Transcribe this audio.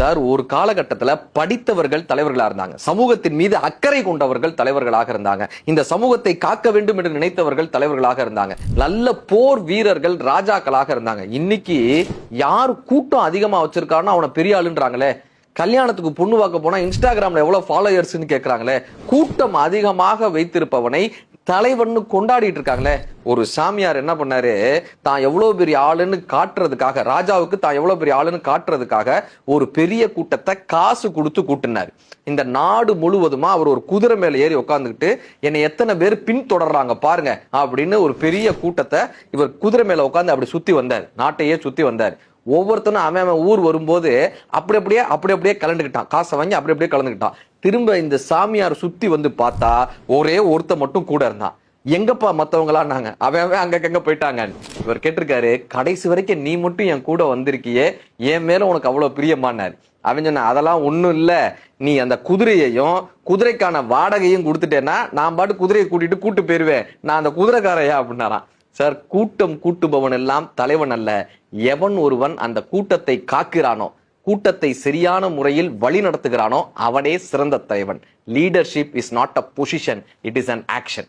Sir ஒரு காலகட்டத்துல படித்தவர்கள் தலைவர்களாக இருந்தாங்க. சமூகத்தின் மீது அக்கறை கொண்டவர்கள் தலைவர்களாக இருந்தாங்க. இந்த சமூகத்தை காக்க வேண்டும் என்று நினைத்தவர்கள் தலைவர்களாக இருந்தாங்க. நல்ல போர் வீரர்கள் ராஜாக்களாக இருந்தாங்க. இன்னைக்கு யார் கூட்டம் அதிகமா வச்சிருக்காருன்னு அவனை பெரிய ஆளுன்றாங்களே. கல்யாணத்துக்கு பொண்ணு பார்க்க போனா இன்ஸ்டாகிராம்ல எவ்வளவு ஃபாலோயர்ஸ்னு கேட்கறாங்களே கூட்டம் அதிகமாக வைத்திருப்பவனை தலைவன் கொண்டாடிட்டு இருக்காங்களே ஒரு சாமியார் என்ன பண்ணாரு? தான் எவ்வளவு பெரிய ஆளுன்னு காட்டுறதுக்காக ராஜாவுக்கு தான் எவ்வளவு பெரிய ஆளுன்னு காட்டுறதுக்காக ஒரு பெரிய கூட்டத்தை காசு கொடுத்து கூட்டினார். இந்த நாடு முழுவதுமா அவர் ஒரு குதிரை மேல ஏறி உட்காந்துக்கிட்டு என்னை எத்தனை பேர் பின்தொடர்றாங்க பாருங்க அப்படின்னு ஒரு பெரிய கூட்டத்தை இவர் குதிரை மேல உட்காந்து அப்படி சுத்தி வந்தார். நாட்டையே சுத்தி வந்தார். ஒவ்வொருத்தனும் அவன் அவன் ஊர் வரும்போது அப்படி அப்படியே அப்படி அப்படியே கலந்துக்கிட்டான். காசை வாங்கி அப்படி அப்படியே கலந்துக்கிட்டான். திரும்ப இந்த சாமியார் சுத்தி வந்து பார்த்தா ஒரே ஒருத்த மட்டும் கூட இருந்தான். எங்கப்பா மத்தவங்களா நாங்க அவன் அவன் அங்க போயிட்டாங்க. இவர் கேட்டிருக்காரு கடைசி வரைக்கும் நீ மட்டும் என் கூட வந்திருக்கியே. என் மேல உனக்கு அவ்வளவு பிரியமானார். அவன் சொன்ன அதெல்லாம் ஒன்றும் இல்லை. நீ அந்த குதிரையையும் குதிரைக்கான வாடகையும் கொடுத்துட்டேன்னா நான் பாட்டு குதிரையை கூட்டிட்டு கூட்டு போயிருவேன். நான் அந்த குதிரைக்காரையா அப்படின்னாராம். சார் கூட்டம் கூட்டுபவன் எல்லாம் தலைவன் அல்ல. எவன் ஒருவன் அந்த கூட்டத்தை காக்கிறானோ கூட்டத்தை சரியான முறையில் வழி நடத்துகிறானோ அவனே சிறந்த தலைவன். Leadership is not a position it is an action